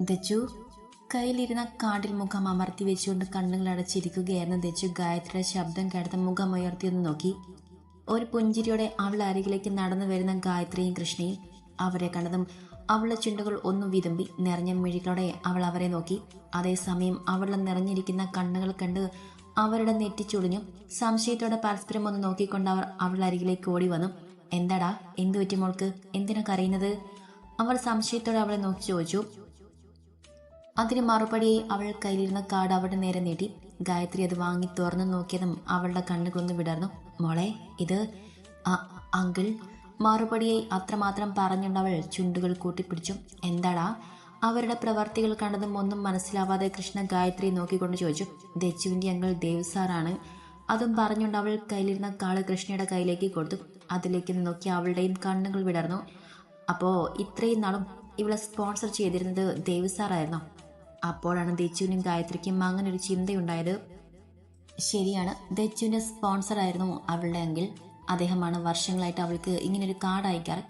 ദച്ചു കയ്യിലിരുന്ന കാട്ടിൽ മുഖം അമർത്തി വെച്ചുകൊണ്ട് കണ്ണുകൾ അടച്ചിരിക്കുകയായിരുന്നു ദച്ചു. ഗായത്രിയുടെ ശബ്ദം കേട്ട മുഖം ഉയർത്തിയൊന്ന് നോക്കി. ഒരു പുഞ്ചിരിയോടെ അവൾ അരികിലേക്ക് നടന്നു വരുന്ന ഗായത്രിയും കൃഷ്ണയും അവരെ കണ്ടതും അവളുടെ ചുണ്ടുകൾ ഒന്നും വിതുമ്പി നിറഞ്ഞ മിഴികളോടെ അവൾ അവരെ നോക്കി. അതേസമയം അവളുടെ നിറഞ്ഞിരിക്കുന്ന കണ്ണുകൾ കണ്ട് അവരുടെ നെറ്റിച്ചുളിഞ്ഞു സംശയത്തോടെ പരസ്പരം ഒന്ന് നോക്കിക്കൊണ്ട് അവർ അവളുടെ അരികിലേക്ക് ഓടി വന്നു. എന്താടാ? എന്തു പറ്റി മോൾക്ക്? എന്തിനാ കരയുന്നത്? അവൾ സംശയത്തോടെ അവളെ നോക്കി ചോദിച്ചു. അതിന് മറുപടിയായി അവൾ കയ്യിലിരുന്ന കാർഡ് അവളുടെ നേരെ നീട്ടി. ഗായത്രി അത് വാങ്ങി തുറന്നു നോക്കിയതും അവളുടെ കണ്ണുകൊന്ന് വിടർന്നു. മോളെ ഇത് അങ്കിൾ. മറുപടിയായി അത്രമാത്രം പറഞ്ഞുണ്ടവൾ ചുണ്ടുകൾ കൂട്ടിപ്പിടിച്ചു. എന്താടാ? അവരുടെ പ്രവർത്തികൾ കണ്ടതും ഒന്നും മനസ്സിലാവാതെ കൃഷ്ണ ഗായത്രി നോക്കിക്കൊണ്ട് ചോദിച്ചു. ദച്ചുവിന്റെ അങ്കിൾ ദേവ് സാറാണ്. അതും പറഞ്ഞുകൊണ്ട് അവൾ കയ്യിലിരുന്ന കാൾ കൃഷ്ണയുടെ കയ്യിലേക്ക് കൊടുത്തു. അതിലേക്ക് നോക്കി അവളുടെയും കണ്ണുകൾ വിടർന്നു. അപ്പോൾ ഇത്രയും നാളും ഇവളെ സ്പോൺസർ ചെയ്തിരുന്നത് ദേവ് സാറായിരുന്നോ? അപ്പോഴാണ് ദച്ചുവിനും ഗായത്രിക്കും അങ്ങനെ ഒരു ചിന്തയുണ്ടായത്. ശരിയാണ് ദച്ചുവിന്റെ സ്പോൺസറായിരുന്നു അവളുടെ എങ്കിൽ. അദ്ദേഹമാണ് വർഷങ്ങളായിട്ട് അവൾക്ക് ഇങ്ങനൊരു കാർഡ് അയക്കാറ്.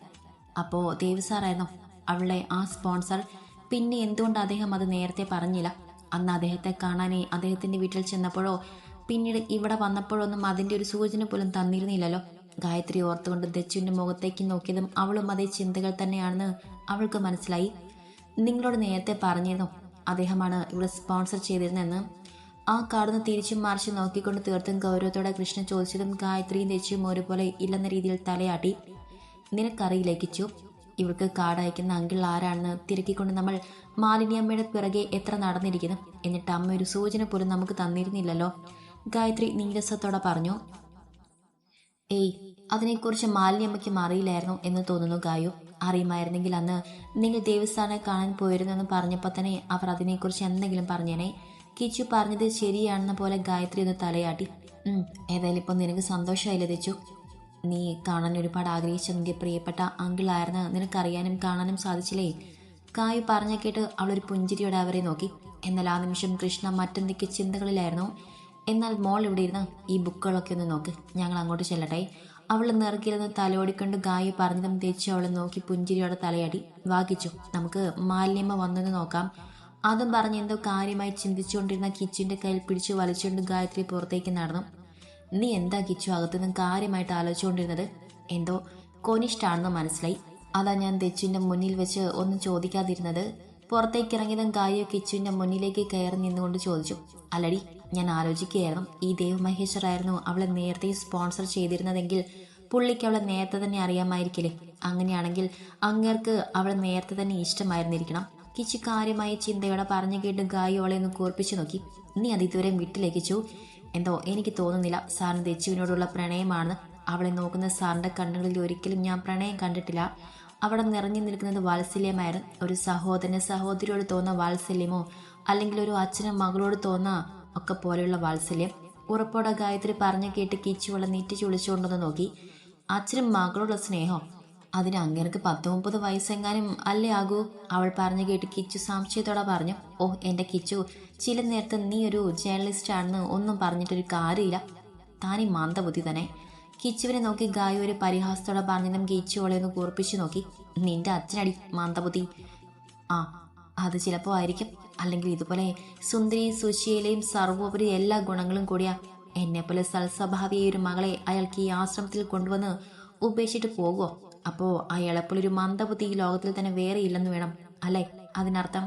അപ്പോൾ ദേവ് സാറായിരുന്നോ അവളുടെ ആ സ്പോൺസർ പിന്നെ എന്തുകൊണ്ട് അദ്ദേഹം അത് നേരത്തെ പറഞ്ഞില്ല? അന്ന് അദ്ദേഹത്തെ കാണാനേ അദ്ദേഹത്തിന്റെ വീട്ടിൽ ചെന്നപ്പോഴോ പിന്നീട് ഇവിടെ വന്നപ്പോഴൊന്നും അതിന്റെ ഒരു സൂചന പോലും തന്നിരുന്നില്ലല്ലോ. ഗായത്രി ഓർത്തുകൊണ്ട് ദച്ചുവിന്റെ മുഖത്തേക്ക് നോക്കിയതും അവളും അതേ ചിന്തകൾ തന്നെയാണെന്ന് അവൾക്ക് മനസ്സിലായി. നിങ്ങളോട് നേരത്തെ പറഞ്ഞിരുന്നു അദ്ദേഹമാണ് ഇവിടെ സ്പോൺസർ ചെയ്തിരുന്നതെന്ന് ആ കാർഡിന് തിരിച്ചും മറിച്ചും നോക്കിക്കൊണ്ട് തീർത്തും ഗൗരവത്തോടെ കൃഷ്ണൻ ചോദിച്ചതും ഗായത്രിയും തെച്ചും ഒരുപോലെ ഇല്ലെന്ന രീതിയിൽ തലയാട്ടി. നിനക്കറിയിലേക്കിച്ചു ഇവർക്ക് കാർഡ് അയക്കുന്ന അങ്കിൾ ആരാണെന്ന് തിരക്കിക്കൊണ്ട് നമ്മൾ മാലിന്യമ്മയുടെ പിറകെ എത്ര നടന്നിരിക്കുന്നു? എന്നിട്ട് അമ്മ ഒരു സൂചന പോലും നമുക്ക് തന്നിരുന്നില്ലല്ലോ. ഗായത്രി നീരസത്തോടെ പറഞ്ഞു ഏയ് അതിനെക്കുറിച്ച് മാലിന്യമ്മയ്ക്കും അറിയില്ലായിരുന്നു എന്ന് തോന്നുന്നു ഗായു. അറിയുമായിരുന്നെങ്കിൽ അന്ന് നിങ്ങൾ ദേവസ്ഥാനം കാണാൻ പോയിരുന്നു എന്ന് പറഞ്ഞപ്പോൾ തന്നെ അവർ അതിനെക്കുറിച്ച് എന്തെങ്കിലും പറഞ്ഞേനെ. കിച്ചു പറഞ്ഞത് ശരിയാണെന്ന പോലെ ഗായത്രി ഒന്ന് തലയാട്ടി. "ഉം, ഏതായാലും ഇപ്പം നിനക്ക് സന്തോഷമായി തെച്ചു? നീ കാണാൻ ഒരുപാട് ആഗ്രഹിച്ച നിന്റെ പ്രിയപ്പെട്ട അങ്കിളായിരുന്നു നിനക്കറിയാനും കാണാനും സാധിച്ചില്ലേ? കായു പറഞ്ഞ കേട്ട് അവളൊരു പുഞ്ചിരിയോടെ അവരെ നോക്കി. എന്നാൽ ആ നിമിഷം കൃഷ്ണ മറ്റെന്തൊക്കെ ചിന്തകളിലായിരുന്നു? എന്നാൽ മോൾ ഇവിടെ ഇരുന്ന് ഈ ബുക്കുകളൊക്കെ ഒന്ന് നോക്ക്. ഞങ്ങൾ അങ്ങോട്ട് ചെല്ലട്ടെ. അവൾ നിറക്കിരുന്ന് തലോടിക്കൊണ്ട് ഗായി പറഞ്ഞതും തേച്ച് അവളെ നോക്കി പുഞ്ചിരിയോടെ തലയാടി. വാഗിച്ചു നമുക്ക് മാലിന്യമ്മ വന്നെന്ന് നോക്കാം. അതും പറഞ്ഞ് എന്തോ കാര്യമായി ചിന്തിച്ചുകൊണ്ടിരുന്ന കിച്ചിന്റെ കയ്യിൽ പിടിച്ചു വലിച്ചുകൊണ്ട് ഗായത്രി പുറത്തേക്ക് നടന്നു. നീ എന്താ കിച്ചു അകത്തുനിന്ന് കാര്യമായിട്ട് ആലോചിച്ചുകൊണ്ടിരുന്നത്? എന്തോ കോനിഷ്ടാണെന്ന് മനസ്സിലായി. അതാ ഞാൻ തെച്ചിന്റെ മുന്നിൽ വെച്ച് ഒന്നും ചോദിക്കാതിരുന്നത്. പുറത്തേക്ക് ഇറങ്ങിയതും ഗായോ കിച്ചുവിന്റെ മുന്നിലേക്ക് കയറി നിന്നുകൊണ്ട് ചോദിച്ചു അല്ലടി ഞാൻ ആലോചിക്കുകയായിരുന്നു ഈ ദേവ് അവളെ നേരത്തെ സ്പോൺസർ ചെയ്തിരുന്നതെങ്കിൽ പുള്ളിക്ക് അവളെ നേരത്തെ തന്നെ അറിയാമായിരിക്കില്ലേ? അങ്ങനെയാണെങ്കിൽ അങ്ങേർക്ക് അവളെ നേരത്തെ തന്നെ ഇഷ്ടമായിരുന്നിരിക്കണം. കിച്ചു കാര്യമായ ചിന്തയോടെ പറഞ്ഞു കേട്ട് ഗായു അവളെ ഒന്ന് കൂർപ്പിച്ചു നോക്കി. നീ അത് ഇതുവരെ വിട്ടിലേക്കിച്ചു എന്തോ എനിക്ക് തോന്നുന്നില്ല. സാറിന് ദച്ചുവിനോടുള്ള പ്രണയമാണ് അവളെ നോക്കുന്ന സാറിന്റെ കണ്ണുകളിൽ ഒരിക്കലും ഞാൻ പ്രണയം കണ്ടിട്ടില്ല. അവിടെ നിറഞ്ഞു നിൽക്കുന്നത് വാത്സല്യമായിരുന്നു. ഒരു സഹോദരന് സഹോദരിയോട് തോന്നുന്ന വാത്സല്യമോ അല്ലെങ്കിൽ ഒരു അച്ഛനും മകളോട് തോന്ന ഒക്കെ പോലെയുള്ള വാത്സല്യം. ഉറപ്പോടെ ഗായത്രി പറഞ്ഞു കേട്ട് കിച്ചു നീറ്റ് ചുളിച്ചുകൊണ്ടെന്ന് നോക്കി. അച്ഛനും മകളോടുള്ള സ്നേഹം. അതിന് അങ്ങേർക്ക് പത്ത് മുപ്പത് വയസ്സെങ്ങാനും അല്ലേ ആകൂ? അവൾ പറഞ്ഞു കേട്ട് കിച്ചു സംശയത്തോടെ പറഞ്ഞു. ഓ എന്റെ കിച്ചു ചില നേരത്തെ നീ ഒരു ജേർണലിസ്റ്റ് ആണെന്ന് ഒന്നും പറഞ്ഞിട്ടൊരു കാര്യമില്ല. താനീ മന്ദബുദ്ധി തന്നെ. കിച്ചുവിനെ നോക്കി ഗായു ഒരു പരിഹാസത്തോടെ പറഞ്ഞതും കിച്ചു അവളെ ഒന്ന് കൂർപ്പിച്ചു നോക്കി. നിന്റെ അച്ഛനടി മാന്തബുദ്ധി ആ അത് ചിലപ്പോൾ ആയിരിക്കും. അല്ലെങ്കിൽ ഇതുപോലെ സുന്ദരി സുശീലയും സർവോപരി എല്ലാ ഗുണങ്ങളും കൂടിയ എന്നെപ്പോലെ സൽസ്വഭാവിയായ ഒരു മകളെ അയാൾക്ക് ഈ ആശ്രമത്തിൽ കൊണ്ടുവന്ന് ഉപേക്ഷിച്ചിട്ട് പോകുമോ അപ്പോൾ അയാളെപ്പോലൊരു മന്ദബുദ്ധി ഈ ലോകത്തിൽ തന്നെ വേറെ ഇല്ലെന്ന് വേണം അല്ലേ? അതിനർത്ഥം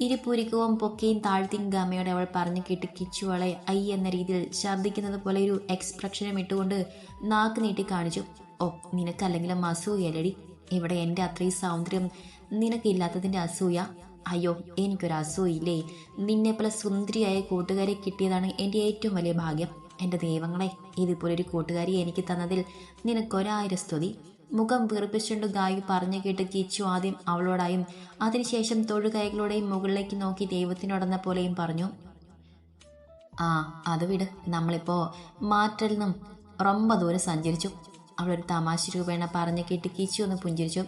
ഇരുപൂരിക്കവും പൊക്കെയും താഴ്ത്തിയും ഗമയോടെ അവൾ പറഞ്ഞു കേട്ട് കിച്ചുവളെ ഐ എന്ന രീതിയിൽ ഛർദ്ദിക്കുന്നത് പോലെ ഒരു എക്സ്പ്രഷനും ഇട്ടുകൊണ്ട് നാക്ക് നീട്ടി കാണിച്ചു. ഓ നിനക്കല്ലെങ്കിലും അസൂയല്ലടി? ഇവിടെ എന്റെ അത്രയും സൗന്ദര്യം നിനക്കില്ലാത്തതിന്റെ അസൂയ? അയ്യോ എനിക്കൊരു അസൂയില്ലേ നിന്നെപ്പോലെ സുന്ദരിയായ കൂട്ടുകാരെ കിട്ടിയതാണ് എന്റെ ഏറ്റവും വലിയ ഭാഗ്യം. എന്റെ ദൈവങ്ങളെ ഇതുപോലൊരു കൂട്ടുകാരി എനിക്ക് തന്നതിൽ നിനക്കൊരായിരം സ്തുതി. മുഖം വീർപ്പിച്ചുകൊണ്ട് ഗായു പറഞ്ഞു കേട്ട് കിച്ചു ആദ്യം അവളോടായും അതിനുശേഷം തൊഴുകൈകളോടെയും മുകളിലേക്ക് നോക്കി ദൈവത്തിനോടെന്ന പോലെയും പറഞ്ഞു. ആ അത് വിട്. നമ്മളിപ്പോൾ മാറ്റൽ നിന്നും റൊമ്പ ദൂരെ സഞ്ചരിച്ചു. അവളൊരു തമാശ രൂപേണ പറഞ്ഞു കേട്ട് കിച്ചു ഒന്ന് പുഞ്ചിരിച്ചു.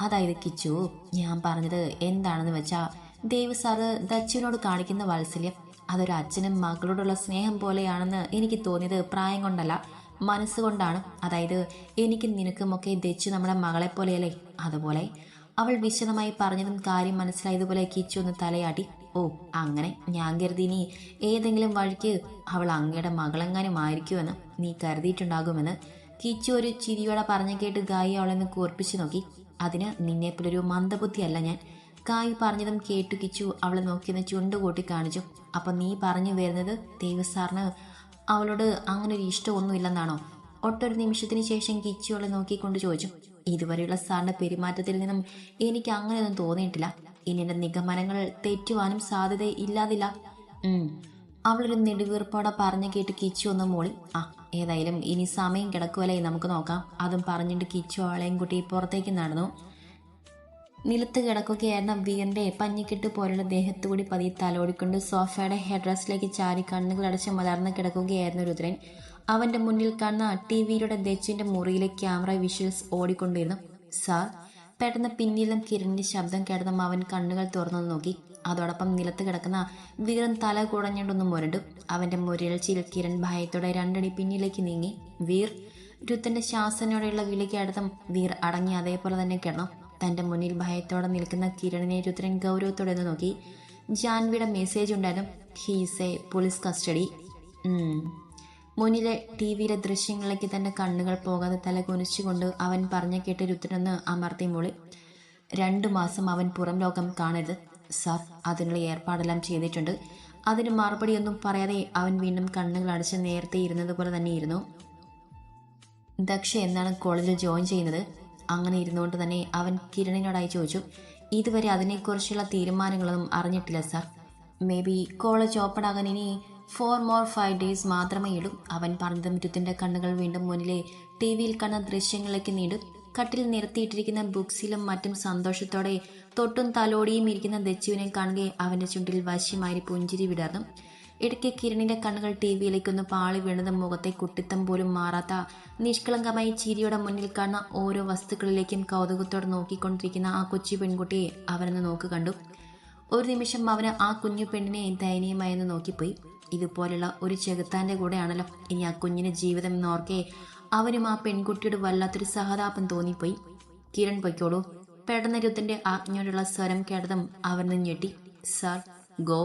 അതായത് കിച്ചു ഞാൻ പറഞ്ഞത് എന്താണെന്ന് വെച്ചാൽ ദേവ് സാറ് ദച്ചുവിനോട് കാണിക്കുന്ന വാത്സല്യം. അതൊരു അച്ഛനും മകളോടുള്ള സ്നേഹം പോലെയാണെന്ന് എനിക്ക് തോന്നിയത് പ്രായം കൊണ്ടല്ല. മനസ്സുകൊണ്ടാണ്. അതായത് എനിക്ക് നിനക്കുമൊക്കെ ദച്ചു നമ്മുടെ മകളെ പോലെയല്ലേ അതുപോലെ അവൾ വിശദമായി പറഞ്ഞതും കാര്യം മനസ്സിലായതുപോലെ കിച്ചു ഒന്ന് തലയാട്ടി. ഓ അങ്ങനെ. ഞാൻ കരുതി നീ ഏതെങ്കിലും വഴിക്ക് അവൾ അങ്ങയുടെ മകളെങ്ങാനും ആയിരിക്കുമെന്ന് നീ കരുതിയിട്ടുണ്ടാകുമെന്ന് കിച്ചു ഒരു ചിരിയോടെ പറഞ്ഞു കേട്ട് ഗായി അവളെന്ന് കൂർപ്പിച്ചു നോക്കി. അതിന് നിന്നെപ്പോലൊരു മന്ദബുദ്ധിയല്ല ഞാൻ. കായ് പറഞ്ഞതും കേട്ടു കിച്ചു അവളെ നോക്കിയെന്ന് ചുണ്ട് കൂട്ടി കാണിച്ചു. അപ്പം നീ പറഞ്ഞു വരുന്നത് ദേവ സാറിന് അവളോട് അങ്ങനെ ഒരു ഇഷ്ടമൊന്നുമില്ലെന്നാണോ? ഒട്ടൊരു നിമിഷത്തിന് ശേഷം കിച്ചു അവളെ നോക്കിക്കൊണ്ട് ചോദിച്ചു. ഇതുവരെയുള്ള സാറിന്റെ പെരുമാറ്റത്തിൽ നിന്നും എനിക്ക് അങ്ങനെയൊന്നും തോന്നിയിട്ടില്ല. ഇനി എന്റെ നിഗമനങ്ങൾ തെറ്റുവാനും സാധ്യത ഇല്ലാതില്ല. അവളൊരു നെടുവീർപ്പോടെ പറഞ്ഞു കേട്ട് കിച്ചു ഒന്ന് മൂളി. ആ ഏതായാലും ഇനി സമയം കിടക്കുമല്ലേ നമുക്ക് നോക്കാം. അതും പറഞ്ഞിട്ട് കിച്ചു അവളെയും കുട്ടി പുറത്തേക്ക് നടന്നു. നിലത്ത് കിടക്കുകയായിരുന്ന വീറിന്റെ പഞ്ഞിക്കെട്ട് പോലുള്ള ദേഹത്തുകൂടി പതിയെ തലോടിക്കൊണ്ട് സോഫയുടെ ഹെഡ് റെസ്റ്റിലേക്ക് ചാരി കണ്ണുകളടച്ച് മലർന്ന് കിടക്കുകയായിരുന്നു രുദ്രൻ. അവന്റെ മുന്നിൽ കാണുന്ന ടി വിയിലൂടെ ദച്ചുവിന്റെ മുറിയിലെ ക്യാമറ വിഷ്വൽസ് ഓടിക്കൊണ്ടിരുന്നു. സാർ പെട്ടെന്ന് പിന്നിലും കിരണിന്റെ ശബ്ദം കേട്ടതും അവൻ കണ്ണുകൾ തുറന്നു നോക്കി. അതോടൊപ്പം നിലത്ത് കിടക്കുന്ന വീരൻ തല കുടഞ്ഞുകൊണ്ടൊന്ന് മുരണ്ടു. അവന്റെ മുരൾച്ചയിൽ കിരൺ ഭയത്തോടെ രണ്ടടി പിന്നിലേക്ക് നീങ്ങി. വീർ രുത്തന്റെ ശാസനയോടെയുള്ള വിളിക്ക് അടുത്തും വീർ അടങ്ങി അതേപോലെ തന്നെ കിടന്നു. തന്റെ മുന്നിൽ ഭയത്തോടെ നിൽക്കുന്ന കിരണിനെ രുദ്രൻ ഗൗരവത്തോടെ നോക്കി. ജാൻവിയുടെ മെസ്സേജ് ഉണ്ടായിരുന്നു ഹീസ് എ പോലീസ് കസ്റ്റഡി മുന്നിലെ ടി വിയിലെ ദൃശ്യങ്ങളിലേക്ക് തന്റെ കണ്ണുകൾ പോകാതെ തല കുനിച്ചുകൊണ്ട് അവൻ പറഞ്ഞ കേട്ട് രുദ്രനൊന്ന് അമർത്തി മൂളി. രണ്ടു മാസം അവൻ പുറം ലോകം കാണരുത്. സാർ അതിനുള്ള ഏർപ്പാടെല്ലാം ചെയ്തിട്ടുണ്ട്. അതിന് മറുപടിയൊന്നും പറയാതെ അവൻ വീണ്ടും കണ്ണുകൾ അടച്ച് നേരത്തെ ഇരുന്നതുപോലെ തന്നെ ഇരുന്നു ദക്ഷ എന്നാണ് കോളേജിൽ ജോയിൻ ചെയ്യുന്നത്. അങ്ങനെ ഇരുന്നുകൊണ്ട് തന്നെ അവൻ കിരണിനോടായി ചോദിച്ചു ഇതുവരെ അതിനെക്കുറിച്ചുള്ള തീരുമാനങ്ങളൊന്നും അറിഞ്ഞിട്ടില്ല sir. May be college open ആകാൻ ഇനി ഫോർ മോർ ഫൈവ് ഡേയ്സ് മാത്രമേ ഇടും അവൻ പറഞ്ഞത് മുറ്റത്തിന്റെ കണ്ണുകൾ വീണ്ടും മുന്നിലെ ടി വിയിൽ കണ്ട ദൃശ്യങ്ങളിലേക്ക് നീണ്ടു. കട്ടിൽ നിരത്തിയിട്ടിരിക്കുന്ന ബുക്സിലും മറ്റും സന്തോഷത്തോടെ തൊട്ടും തലോടിയും ഇരിക്കുന്ന ദച്ചുവിനെ കാണുകയെ അവന്റെ ചുണ്ടിൽ വശ്യമായി പുഞ്ചിരി വിടർന്നു. ഇടയ്ക്ക് കിരണിന്റെ കണ്ണുകൾ ടി വിയിലേക്കൊന്ന് പാളി വീണത് മുഖത്തെ കുട്ടിത്തം പോലും മാറാത്ത നിഷ്കളങ്കമായി ചിരിയുടെ മുന്നിൽ കാണുന്ന ഓരോ വസ്തുക്കളിലേക്കും കൗതുകത്തോടെ നോക്കിക്കൊണ്ടിരിക്കുന്ന ആ കൊച്ചു പെൺകുട്ടിയെ അവനൊന്ന് നോക്ക് കണ്ടു. ഒരു നിമിഷം അവന് ആ കുഞ്ഞു പെണ്ണിനെ ദയനീയമായെന്ന് നോക്കിപ്പോയി. ഇതുപോലുള്ള ഒരു ചെകുത്താന്റെ കൂടെയാണല്ലോ ഇനി ആ കുഞ്ഞിന് ജീവിതം എന്നോർക്കെ അവനും ആ പെൺകുട്ടിയോട് വല്ലാത്തൊരു സഹതാപം തോന്നിപ്പോയി. കിരൺ പൊയ്ക്കോളൂ. പെട്ടെന്ന് രുദ്ധന്റെ ആജ്ഞയോടുള്ള സ്വരം കേട്ടതും അവൻ ഞെട്ടി. Sir go.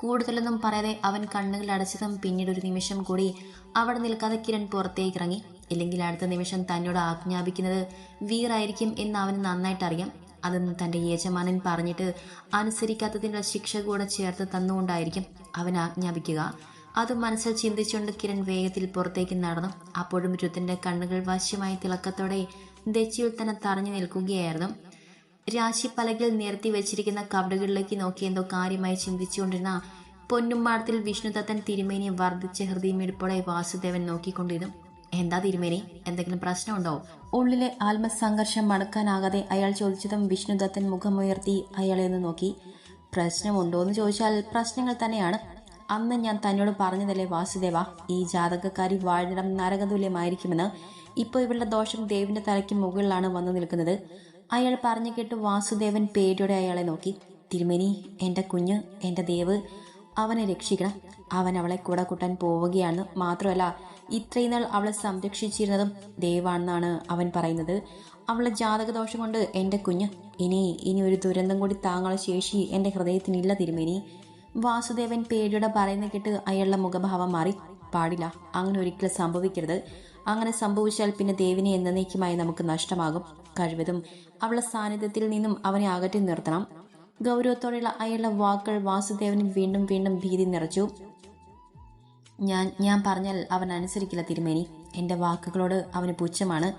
കൂടുതലൊന്നും പറയാതെ അവൻ കണ്ണുകൾ അടച്ചതും പിന്നീട് ഒരു നിമിഷം കൂടി അവിടെ നിൽക്കാതെ കിരൺ പുറത്തേക്ക് ഇറങ്ങി. ഇല്ലെങ്കിൽ അടുത്ത നിമിഷം തന്നോട് ആജ്ഞാപിക്കുന്നത് വീറായിരിക്കും എന്ന് അവന് നന്നായിട്ട് അറിയാം അതൊന്നും തന്റെ യജമാനൻ പറഞ്ഞിട്ട് അനുസരിക്കാത്തതിനുള്ള ശിക്ഷ കൂടെ ചേർത്ത് തന്നുകൊണ്ടായിരിക്കും അവൻ ആജ്ഞാപിക്കുക. അത് മനസ്സിൽ ചിന്തിച്ചുകൊണ്ട് കിരൺ വേഗത്തിൽ പുറത്തേക്ക് നടന്നു. അപ്പോഴും രുത്തിന്റെ കണ്ണുകൾ വശ്യമായി തിളക്കത്തോടെ ദച്ചിയിൽ തന്നെ തറഞ്ഞു നിൽക്കുകയായിരുന്നു. രാശിപ്പലകിൽ നിരത്തി വെച്ചിരിക്കുന്ന കവടുകളിലേക്ക് നോക്കി എന്തോ കാര്യമായി ചിന്തിച്ചുകൊണ്ടിരുന്ന പൊന്നുമ്പാടത്തിൽ വിഷ്ണുദത്തൻ തിരുമേനി വർദ്ധിച്ച ഹൃദയമെടുപ്പോടെ വാസുദേവൻ നോക്കിക്കൊണ്ടിരുന്നു. എന്താ തിരുമേനി? എന്തെങ്കിലും പ്രശ്നമുണ്ടോ? ഉള്ളിലെ ആത്മസംഘർഷം മടക്കാനാകാതെ അയാൾ ചോദിച്ചതും വിഷ്ണുദത്തൻ മുഖമുയർത്തി അയാളെ ഒന്ന് നോക്കി. പ്രശ്നമുണ്ടോ എന്ന് ചോദിച്ചാൽ പ്രശ്നങ്ങൾ തന്നെയാണ്. അന്ന് ഞാൻ തന്നോട് പറഞ്ഞതല്ലേ വാസുദേവ ഈ ജാതകക്കാരി വാഴണം നരകതുല്യമായിരിക്കുമെന്ന്. ഇപ്പോൾ ഇവളുടെ ദോഷം ദേവിന്റെ തലയ്ക്ക് മുകളിലാണ് വന്നു നിൽക്കുന്നത്. അയാൾ പറഞ്ഞു കേട്ട് വാസുദേവൻ പേടിയോടെ അയാളെ നോക്കി. തിരുമേനി എന്റെ കുഞ്ഞ് എന്റെ ദേവ് അവനെ രക്ഷിക്കണം. അവൻ അവളെ കൂടെ കൂട്ടാൻ പോവുകയാണ് മാത്രമല്ല ഇത്രയും നാൾ അവളെ സംരക്ഷിച്ചിരുന്നതും ദേവാണെന്നാണ് അവൻ പറയുന്നത്. അവളെ ജാതകദോഷം കൊണ്ട് എന്റെ കുഞ്ഞ് ഇനി ഇനി ഒരു ദുരന്തം കൂടി താങ്കളുടെ ശേഷി എന്റെ ഹൃദയത്തിനില്ല തിരുമേനി. വാസുദേവൻ പേടിയോടെ പറയുന്ന കേട്ട് അയാളുടെ മുഖഭാവം മാറി. പാടില്ല അങ്ങനെ ഒരിക്കലും സംഭവിക്കരുത്. അങ്ങനെ സംഭവിച്ചാൽ പിന്നെ ദേവിനെ എന്നേക്കുമായി നമുക്ക് നഷ്ടമാകും. കഴിവതും അവളെ സാന്നിധ്യത്തിൽ നിന്നും അവനെ അകറ്റി നിർത്തണം. ഗൗരവത്തോടെയുള്ള അയാളുടെ വാക്കുകൾ വാസുദേവന് വീണ്ടും വീണ്ടും ഭീതി നിറച്ചു. ഞാൻ ഞാൻ പറഞ്ഞാൽ അവൻ അനുസരിക്കില്ല തിരുമേനി. എന്റെ വാക്കുകളോട് അവന് പുച്ഛമാണ്.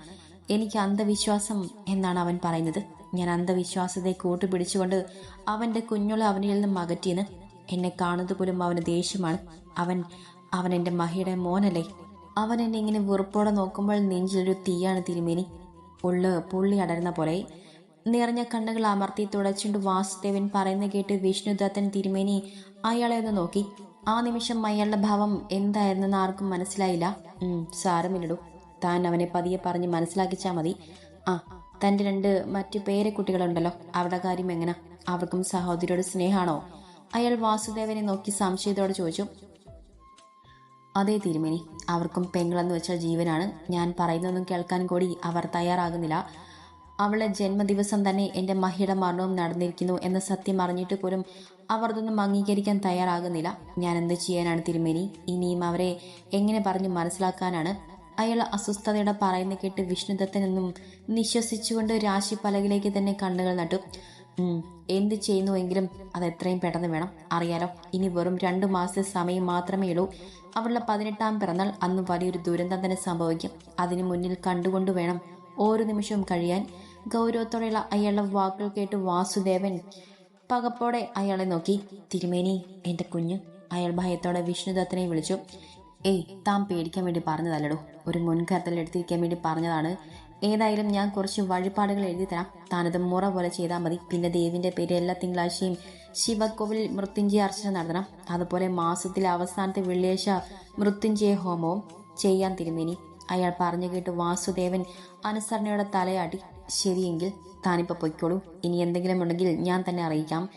എനിക്ക് അന്ധവിശ്വാസം എന്നാണ് അവൻ പറയുന്നത്. ഞാൻ അന്ധവിശ്വാസത്തെ കൂട്ടുപിടിച്ചുകൊണ്ട് അവന്റെ കുഞ്ഞുള്ള അവനിൽ നിന്നും അകറ്റിയെന്ന് എന്നെ കാണുന്നത് പോലും അവന് ദേഷ്യമാണ്. അവൻ അവൻ എന്റെ മഹിയുടെ മോനല്ലേ. അവൻ എന്നെ ഇങ്ങനെ വെറുപ്പോടെ നോക്കുമ്പോൾ നെഞ്ചിലൊരു തീയാണ് തിരുമേനി. ഉള്ള് പുള്ളി അടരുന്ന പോലെ നിറഞ്ഞ കണ്ണുകൾ അമർത്തി തുടച്ചുകൊണ്ട് വാസുദേവൻ പറയുന്ന കേട്ട് വിഷ്ണുദത്തൻ തിരുമേനി അയാളെ ഒന്ന് നോക്കി. ആ നിമിഷം അയാളുടെ ഭാവം എന്തായിരുന്നെന്ന് ആർക്കും മനസ്സിലായില്ല. സാരമില്ലടൂ. താൻ അവനെ പതിയെ പറഞ്ഞ് മനസ്സിലാക്കിച്ചാൽ മതി. ആ തന്റെ രണ്ട് മറ്റു പേരക്കുട്ടികളുണ്ടല്ലോ. അവരുടെ കാര്യം എങ്ങനെ? അവർക്കും സഹോദരിയോട് സ്നേഹമാണോ? അയാൾ വാസുദേവനെ നോക്കി സംശയത്തോടെ ചോദിച്ചു. അതേ തിരുമേനി അവർക്കും പെങ്ങളെന്ന് വെച്ച ജീവനാണ്. ഞാൻ പറയുന്നതൊന്നും കേൾക്കാൻ കൂടി അവർ തയ്യാറാകുന്നില്ല. അവളെ ജന്മദിവസം തന്നെ എന്റെ മഹിയുടെ മരണവും നടന്നിരിക്കുന്നു എന്ന സത്യം അറിഞ്ഞിട്ട് പോലും അവർ അതൊന്നും അംഗീകരിക്കാൻ തയ്യാറാകുന്നില്ല. ഞാൻ എന്ത് ചെയ്യാനാണ് തിരുമേനി? ഇനിയും അവരെ എങ്ങനെ പറഞ്ഞ് മനസ്സിലാക്കാനാണ്? അയാൾ അസ്വസ്ഥതയുടെ പറയുന്ന കേട്ട് വിഷ്ണുദത്തനെന്നും നിശ്വസിച്ചുകൊണ്ട് രാശി പലകിലേക്ക് തന്നെ കണ്ണുകൾ നട്ടു. എന്ത് ചെയ്യുന്നുവെങ്കിലും അത് എത്രയും പെട്ടെന്ന് വേണം. അറിയാലോ ഇനി വെറും രണ്ടു മാസത്തെ സമയം മാത്രമേ ഉള്ളൂ. അവളുടെ പതിനെട്ടാം പിറന്നാൾ അന്ന് വലിയൊരു ദുരന്തം തന്നെ സംഭവിക്കും. അതിനു മുന്നിൽ കണ്ടുകൊണ്ട് വേണം ഓരോ നിമിഷവും കഴിയാൻ. ഗൗരവത്തോടെയുള്ള അയാളുടെ വാക്കുകൾ കേട്ട് വാസുദേവൻ പകപ്പോടെ അയാളെ നോക്കി. തിരുമേനി എന്റെ കുഞ്ഞ്. അയാൾ ഭയത്തോടെ വിഷ്ണുദത്തനെ വിളിച്ചു. ഏയ് താൻ പേടിക്കാൻ വേണ്ടി പറഞ്ഞതല്ലടോ. ഒരു മുൻകരുതൽ എടുത്തിരിക്കാൻ വേണ്ടി പറഞ്ഞതാണ്. ഏതായാലും ഞാൻ കുറച്ച് വഴിപാടുകൾ എഴുതി തരാം താനത് മുറ പോലെ ചെയ്താൽ മതി. പിന്നെ ദേവിന്റെ പേര് എല്ലാ തിങ്കളാഴ്ചയും ശിവകോവിലിൽ മൃത്യുഞ്ജയ അർച്ചന നടത്തണം. അതുപോലെ മാസത്തിലെ അവസാനത്തെ വെള്ളിയാഴ്ച മൃത്യുഞ്ജയ ഹോമവും ചെയ്യാൻ തിരുമേനി. അയാൾ പറഞ്ഞു കേട്ട് വാസുദേവൻ അനുസരണയുടെ തലയാട്ടി ശരിയെങ്കിൽ താനിപ്പോൾ പൊയ്ക്കോളൂ. ഇനി എന്തെങ്കിലും ഉണ്ടെങ്കിൽ ഞാൻ തന്നെ അറിയിക്കാം.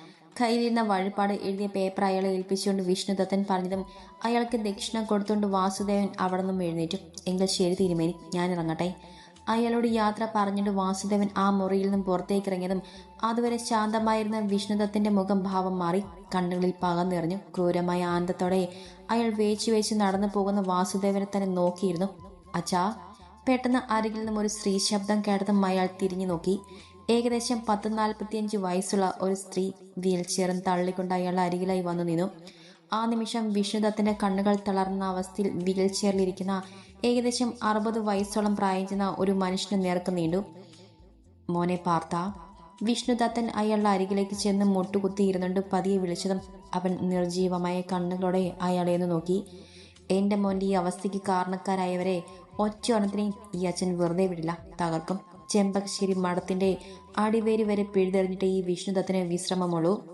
കയ്യിലിരുന്ന വഴിപാട് എഴുതിയ പേപ്പർ അയാളെ ഏൽപ്പിച്ചുകൊണ്ട് വിഷ്ണുദത്തൻ പറഞ്ഞതും അയാൾക്ക് ദക്ഷിണ കൊടുത്തുകൊണ്ട് വാസുദേവൻ അവിടെ നിന്നും എഴുന്നേറ്റു. എങ്കിൽ ശരി തിരുമേനി ഞാൻ ഇറങ്ങട്ടെ. അയാളോട് യാത്ര പറഞ്ഞിട്ട് വാസുദേവൻ ആ മുറിയിൽ നിന്നും പുറത്തേക്ക് ഇറങ്ങിയതും അതുവരെ ശാന്തമായിരുന്ന വിഷ്ണുദത്തിന്റെ മുഖം ഭാവം മാറി കണ്ണുകളിൽ പകം നിറഞ്ഞു. ക്രൂരമായ ആനന്ദത്തോടെ അയാൾ വേച്ചു വേച്ച് നടന്നു പോകുന്ന വാസുദേവനെ തന്നെ നോക്കിയിരുന്നു. അച്ഛാ പെട്ടെന്ന് അരികിൽ നിന്നും ഒരു സ്ത്രീ ശബ്ദം കേട്ടതും അയാൾ തിരിഞ്ഞു നോക്കി. ഏകദേശം പത്ത് നാൽപ്പത്തിയഞ്ച് വയസ്സുള്ള ഒരു സ്ത്രീ വീൽ ചെയറും തള്ളിക്കൊണ്ട് അയാൾ അരികിലായി വന്നു നിന്നു. ആ നിമിഷം വിഷ്ണുദത്തിന്റെ കണ്ണുകൾ തളർന്ന അവസ്ഥയിൽ വീൽ ചെയറിലിരിക്കുന്ന ഏകദേശം അറുപത് വയസ്സോളം പ്രായം ഒരു മനുഷ്യന് നേർക്ക് നീണ്ടു. മോനെ പാർത്ത വിഷ്ണുദത്തൻ അയാളുടെ അരികിലേക്ക് ചെന്ന് മുട്ടുകുത്തി ഇരുന്നുണ്ട് പതിയെ വിളിച്ചതും അവൻ നിർജീവമായ കണ്ണുകളോടെ അയാളെ ഒന്ന് നോക്കി. എന്റെ മോന്റെ ഈ അവസ്ഥയ്ക്ക് കാരണക്കാരായവരെ ഒറ്റയോണത്തിനെയും ഈ അച്ഛൻ വെറുതെ വിടില്ല തകർക്കും. ചെമ്പകശ്ശേരി മഠത്തിന്റെ അടിവേരി വരെ പിഴുതെറിഞ്ഞിട്ട് ഈ വിഷ്ണുദത്തിന് വിശ്രമമുള്ളൂ.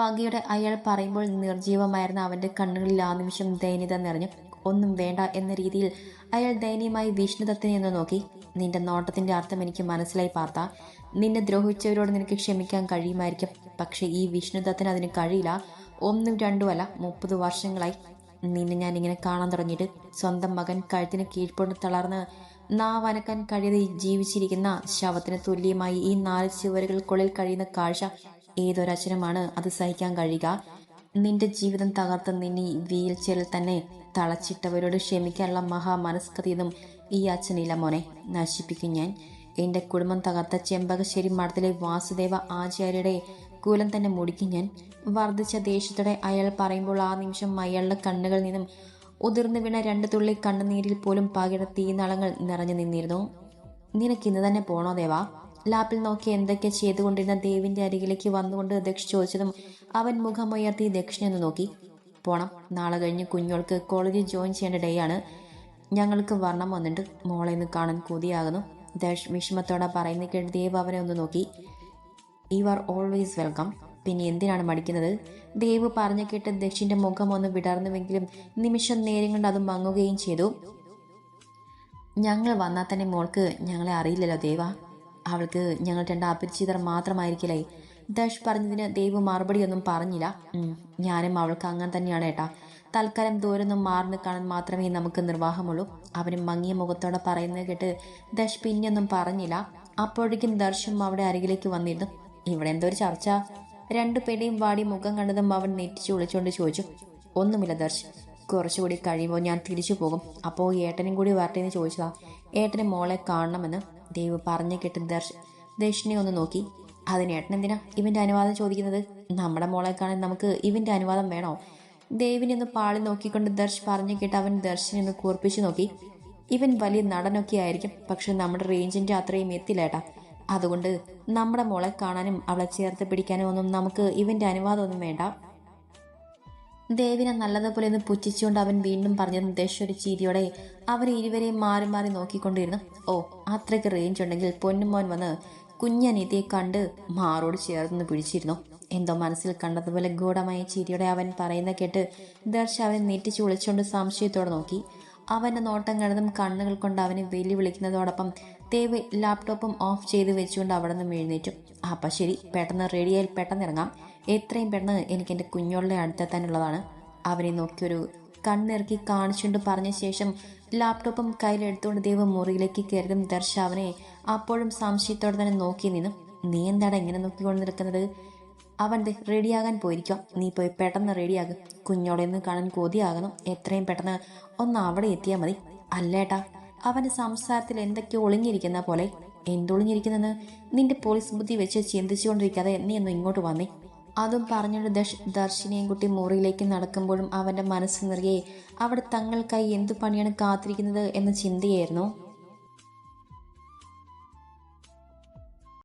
പകയുടെ അയാൾ പറയുമ്പോൾ നിർജീവമായിരുന്ന അവന്റെ കണ്ണുകളിൽ ആ നിമിഷം ദയനീയത നിറഞ്ഞു. ഒന്നും വേണ്ട എന്ന രീതിയിൽ അയാൾ ദയനീയമായി വിഷ്ണുദത്തിനെ ഒന്ന് നോക്കി. നിന്റെ നോട്ടത്തിന്റെ അർത്ഥം എനിക്ക് മനസ്സിലായി പാർത്ത നിന്നെ ദ്രോഹിച്ചവരോട് നിനക്ക് ക്ഷമിക്കാൻ കഴിയുമായിരിക്കും. പക്ഷെ ഈ വിഷ്ണുദത്തിന് അതിന് കഴിയില്ല. ഒന്നും രണ്ടുമല്ല മുപ്പത് വർഷങ്ങളായി. നിന്നെ ഞാൻ ഇങ്ങനെ കാണാൻ തുടങ്ങിയിട്ട് സ്വന്തം മകൻ കഴുത്തിന് കീഴ്പൊണ്ട് തളർന്ന് നാവനക്കാൻ കഴിയാതെ ജീവിച്ചിരിക്കുന്ന ശവത്തിന് തുല്യമായി ഈ നാല് ചുവരുകൾക്കുള്ളിൽ കഴിയുന്ന കാഴ്ച ഏതൊരച്ഛനുമാണ് അത് സഹിക്കാൻ കഴിയുക? നിന്റെ ജീവിതം തകർത്ത് നിന്നെ വീൽ ചെയറിൽ തന്നെ തളച്ചിട്ടവരോട് ക്ഷമിക്കാനുള്ള മഹാമനസ്കൃതിയതും ഈ അച്ഛനില്ല മോനെ. നശിപ്പിക്കും ഞാൻ. എന്റെ കുടുംബം തകർത്ത ചെമ്പകശ്ശേരി മഠത്തിലെ വാസുദേവ ആചാര്യയുടെ കൂലം തന്നെ മുടിക്കും ഞാൻ. വർദ്ധിച്ച ദേഷ്യത്തോടെ അയാൾ പറയുമ്പോൾ ആ നിമിഷം അയാളുടെ കണ്ണുകളിൽ നിന്നും ഉതിർന്നു വീണ രണ്ട് തുള്ളി കണ്ണുനീരിൽ പോലും പകിട തീനാളങ്ങൾ നിറഞ്ഞു നിന്നിരുന്നു. നിനക്ക് ഇന്ന് തന്നെ പോണോ ദേവാ? ലാപ്പിൽ നോക്കി എന്തൊക്കെ ചെയ്തുകൊണ്ടിരുന്ന ദേവിന്റെ അരികിലേക്ക് വന്നുകൊണ്ട് ദക്ഷ ചോദിച്ചതും അവൻ മുഖമുയർത്തി ദക്ഷിണെന്ന് നോക്കി. പോണം. നാളെ കഴിഞ്ഞ് കുഞ്ഞോൾക്ക് കോളേജിൽ ജോയിൻ ചെയ്യേണ്ട ഡേ ആണ്. ഞങ്ങൾക്ക് വർണം വന്നിട്ട് മോളെ ഒന്ന് കാണാൻ കൊതിയാകുന്നു. ദക്ഷ് വിഷമത്തോടെ പറയുന്ന കേട്ട് ദേവ് അവനെ ഒന്ന് നോക്കി. യു ആർ ഓൾവേസ് വെൽക്കം പിന്നെ എന്തിനാണ് മടിക്കുന്നത്? ദേവ് പറഞ്ഞു കേട്ട് ദക്ഷിന്റെ മുഖം ഒന്ന് വിടർന്നുവെങ്കിലും നിമിഷം നേരം കൊണ്ട് അത് മങ്ങുകയും ചെയ്തു. ഞങ്ങൾ വന്നാൽ തന്നെ മോൾക്ക് ഞങ്ങളെ അറിയില്ലല്ലോ ദേവ. അവൾക്ക് ഞങ്ങൾ രണ്ട് അപരിചിതർ മാത്രമായിരിക്കില്ലേ? ദഷ് പറഞ്ഞതിന് ദേവ് മറുപടിയൊന്നും പറഞ്ഞില്ല. ഞാനും അവൾക്ക് അങ്ങനെ തന്നെയാണ് ഏട്ടാ. തൽക്കാലം ദൂരൊന്നും മാറി കാണാൻ മാത്രമേ നമുക്ക് നിർവാഹമുള്ളൂ. അവനും മങ്ങിയ മുഖത്തോടെ പറയുന്നത് കേട്ട് ദഷ് പിന്നെയൊന്നും പറഞ്ഞില്ല. അപ്പോഴേക്കും ദർശം അവിടെ അരികിലേക്ക് വന്നിരുന്നു. ഇവിടെ എന്തോ ഒരു ചർച്ച? രണ്ടു പേടിയും വാടി മുഖം കണ്ടതും അവൻ നെറ്റിച്ചു വിളിച്ചുകൊണ്ട് ചോദിച്ചു. ഒന്നുമില്ല ദർശ് കുറച്ചുകൂടി കഴിയുമ്പോൾ ഞാൻ തിരിച്ചു പോകും. അപ്പോൾ ഏട്ടനും കൂടി വരട്ടെ എന്ന് ചോദിച്ചതാ. ഏട്ടന് മോളെ കാണണമെന്ന്. ദേവ് പറഞ്ഞു കേട്ട് ദർശ് ദക്ഷിണി ഒന്ന് നോക്കി. അതിന് ഏട്ടൻ എന്തിനാ ഇവന്റെ അനുവാദം ചോദിക്കുന്നത്? നമ്മുടെ മോളെ കാണാൻ നമുക്ക് ഇവന്റെ അനുവാദം വേണോ? ദേവിനെ ഒന്ന് പാളി നോക്കിക്കൊണ്ട് ദർശ് പറഞ്ഞു കേട്ട് അവൻ ദർശനെ ഒന്ന് കൂർപ്പിച്ചു നോക്കി. ഇവൻ വലിയ നടനൊക്കെ ആയിരിക്കും പക്ഷെ നമ്മുടെ റേഞ്ചിന്റെ അത്രയും എത്തില്ലേട്ടാ. അതുകൊണ്ട് നമ്മുടെ മോളെ കാണാനും അവളെ ചേർത്ത് പിടിക്കാനും ഒന്നും നമുക്ക് ഇവന്റെ അനുവാദമൊന്നും വേണ്ട. ദേവിനെ നല്ലതുപോലെ ഒന്ന് പുച്ഛിച്ചുകൊണ്ട് അവൻ വീണ്ടും പറഞ്ഞത് ഒരു ചിരിയോടെ അവർ ഇരുവരെയും മാറി മാറി നോക്കിക്കൊണ്ടിരുന്നു. ഓ അത്രയ്ക്ക് റേഞ്ച് ഉണ്ടെങ്കിൽ പൊന്നുമോൻ വന്ന് കുഞ്ഞനീതിയെ കണ്ട് മാറോട് ചേർന്ന് പിടിച്ചിരുന്നു. എന്തോ മനസ്സിൽ കണ്ടതുപോലെ ഗൂഢമായ ചിരിയോടെ അവൻ പറയുന്ന കേട്ട് ദർശ അവനെ നെറ്റിച്ചു വിളിച്ചുകൊണ്ട് സംശയത്തോടെ നോക്കി. അവന്റെ നോട്ടം കണ്ടതും കണ്ണുകൾ കൊണ്ട് അവനെ വെല്ലുവിളിക്കുന്നതോടൊപ്പം ദേവ് ലാപ്ടോപ്പും ഓഫ് ചെയ്ത് വെച്ചുകൊണ്ട് അവിടെ നിന്ന് എഴുന്നേറ്റു അപ്പം ശരി പെട്ടെന്ന് റെഡിയായി പെട്ടെന്ന് ഇറങ്ങാം എത്രയും പെട്ടെന്ന് എനിക്ക് എന്റെ കുഞ്ഞോളുടെ അടുത്തെത്താനുള്ളതാണ് അവരെ നോക്കിയൊരു കണ്ണിറക്കി കാണിച്ചുകൊണ്ട് പറഞ്ഞ ശേഷം ലാപ്ടോപ്പും കയ്യിലെടുത്തുകൊണ്ട് ദൈവം മുറിയിലേക്ക് കയറിയതും ദർശ അവനെ അപ്പോഴും സംശയത്തോടെ തന്നെ നോക്കി നിന്നു. നീ എന്താണ് ഇങ്ങനെ നോക്കിക്കൊണ്ട് നിൽക്കുന്നത്? അവൻ റെഡിയാകാൻ പോയിരിക്കാം നീ പോയി പെട്ടെന്ന് റെഡിയാകും കുഞ്ഞോടെ ഒന്ന് കാണാൻ കൊതിയാകണം. എത്രയും പെട്ടെന്ന് ഒന്ന് അവിടെ എത്തിയാൽ മതി. അല്ലേട്ടാ അവന്റെ സംസാരത്തിൽ എന്തൊക്കെയോ ഒളിഞ്ഞിരിക്കുന്ന പോലെ. എന്തൊളിഞ്ഞിരിക്കുന്നെന്ന്? നിന്റെ പോലീസ് ബുദ്ധി വെച്ച് ചിന്തിച്ചുകൊണ്ടിരിക്കാതെ നീ ഒന്ന് ഇങ്ങോട്ട് വന്നേ. അതും പറഞ്ഞുകൊണ്ട് ദർശ് ദർശിനിയും കുട്ടി മുറിയിലേക്ക് നടക്കുമ്പോഴും അവന്റെ മനസ്സ് നിറയെ അവിടെ തങ്ങൾക്കായി എന്തു പണിയാണ് കാത്തിരിക്കുന്നത്? എന്ന ചിന്തയായിരുന്നു.